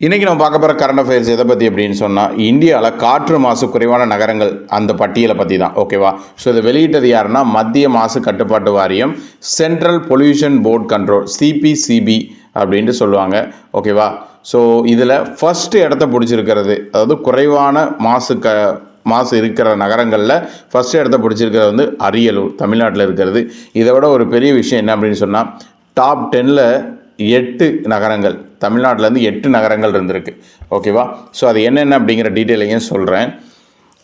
இன்றைக்கி நம்ம பார்க்க போகிற கரண்ட் அஃபேர்ஸ் எதை பற்றி அப்படின்னு சொன்னால் இந்தியாவில் காற்று மாசு குறைவான நகரங்கள் அந்த பட்டியலை பற்றி தான் ஓகேவா ஸோ இதை வெளியிட்டது யாருன்னா மத்திய மாசு கட்டுப்பாட்டு வாரியம் central pollution board control CPCB அப்படின்ட்டு சொல்லுவாங்க ஓகேவா ஸோ இதில் ஃபஸ்ட்டு இடத்த பிடிச்சிருக்கிறது அதாவது குறைவான மாசு க மாசு இருக்கிற நகரங்களில் ஃபஸ்ட்டு இடத்த பிடிச்சிருக்கிறது வந்து அரியலூர் தமிழ்நாட்டில் இருக்கிறது. இதை விட ஒரு பெரிய விஷயம் என்ன அப்படின்னு சொன்னால் டாப் டென்னில் எட்டு நகரங்கள் தமிழ்நாட்டிலேருந்து எட்டு நகரங்கள் இருந்திருக்கு. ஓகேவா ஸோ அது என்னென்ன அப்படிங்கிற டீட்டெயிலையும் சொல்கிறேன்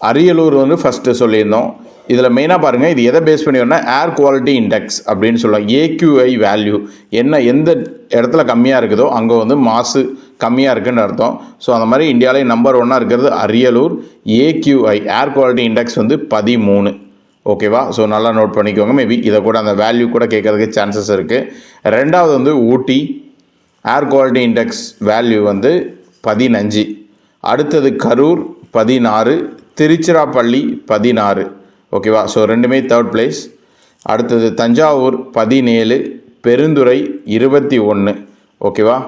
அரியலூர் வந்து ஃபஸ்ட்டு சொல்லியிருந்தோம். இதில் மெயினாக பாருங்கள் இது எதை பேஸ் பண்ணி ஏர் குவாலிட்டி இண்டெக்ஸ் அப்படின்னு சொல்லலாம் ஏக்யூஐ வேல்யூ என்ன எந்த இடத்துல கம்மியாக இருக்குதோ அங்கே வந்து மாசு கம்மியாக இருக்குன்னு அர்த்தம். ஸோ அந்த மாதிரி இந்தியாவிலே நம்பர் ஒன்னாக இருக்கிறது Ariyalur. AQI air quality index வந்து பதிமூணு. ஓகேவா ஸோ நல்லா நோட் பண்ணிக்கோங்க. மேபி இதை கூட அந்த வேல்யூ கூட கேட்கறதுக்கு சான்சஸ் இருக்குது ரெண்டாவது வந்து Ooty. Air quality index value வந்து பதினஞ்சு. அடுத்தது கரூர் பதினாறு திருச்சிராப்பள்ளி பதினாறு. ஓகேவா ஸோ ரெண்டுமே தேர்ட் பிளேஸ் அடுத்தது தஞ்சாவூர் பதினேழு பெருந்துறை இருபத்தி ஒன்று ஓகேவா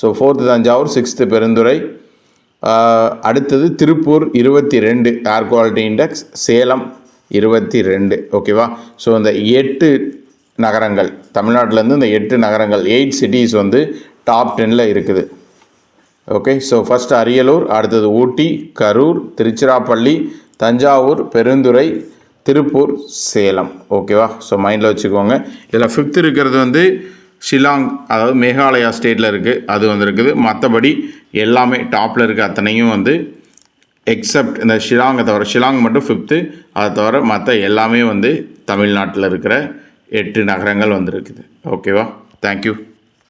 so fourth Thanjavur sixth Perundurai. அடுத்தது திருப்பூர் இருபத்தி ரெண்டு. ஏர் குவாலிட்டி இண்டெக்ஸ் சேலம் இருபத்தி ரெண்டு. ஓகேவா ஸோ இந்த எட்டு நகரங்கள் தமிழ்நாட்டிலேருந்து இந்த எட்டு நகரங்கள் எயிட் சிட்டிஸ் வந்து டாப் டென்னில் இருக்குது. ஓகே ஸோ ஃபஸ்ட் அரியலூர் அடுத்தது ஊட்டி கரூர் திருச்சிராப்பள்ளி தஞ்சாவூர் பெருந்துறை திருப்பூர் சேலம். ஓகேவா ஸோ மைண்டில் வச்சுக்கோங்க. இதில் ஃபிஃப்த் இருக்கிறது வந்து ஷிலாங் அதாவது மேகாலயா ஸ்டேட்டில் இருக்குது அது வந்துருக்குது. மற்றபடி எல்லாமே டாப்பில் இருக்க அத்தனையும் வந்து எக்ஸப்ட் இந்த ஷிலாங்கை தவிர ஷிலாங் மட்டும் ஃபிஃப்த்து அதை தவிர மற்ற எல்லாமே வந்து தமிழ்நாட்டில் இருக்கிற எட்டு நகரங்கள் வந்திருக்குது. ஓகேவா தேங்க்யூ